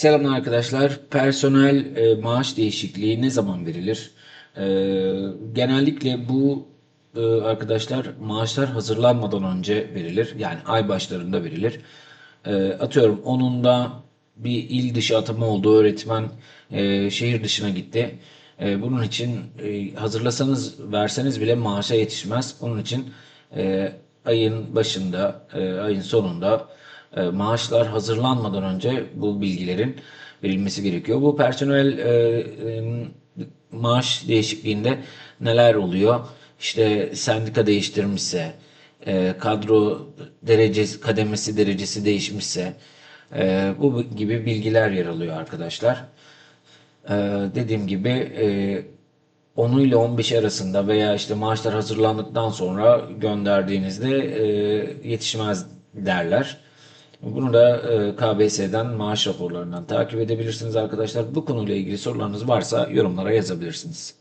Selamlar arkadaşlar. Personel e, maaş değişikliği ne zaman verilir? E, genellikle bu e, arkadaşlar maaşlar hazırlanmadan önce verilir. Yani ay başlarında verilir. E, atıyorum onunda bir il dışı atama oldu. Öğretmen e, şehir dışına gitti. E, bunun için e, hazırlasanız verseniz bile maaşa yetişmez. Onun için e, ayın başında, e, ayın sonunda e, maaşlar hazırlanmadan önce bu bilgilerin verilmesi gerekiyor. Bu personel e, e, maaş değişikliğinde neler oluyor? İşte sendika değiştirmişse, kadro derecesi, kademesi derecesi değişmişse, bu gibi bilgiler yer alıyor arkadaşlar. Dediğim gibi e, 10 ile 15 arasında veya işte maaşlar hazırlandıktan sonra gönderdiğinizde yetişmez derler. Bunu da e, KBS'den maaş raporlarından takip edebilirsiniz arkadaşlar. Bu konuyla ilgili sorularınız varsa yorumlara yazabilirsiniz.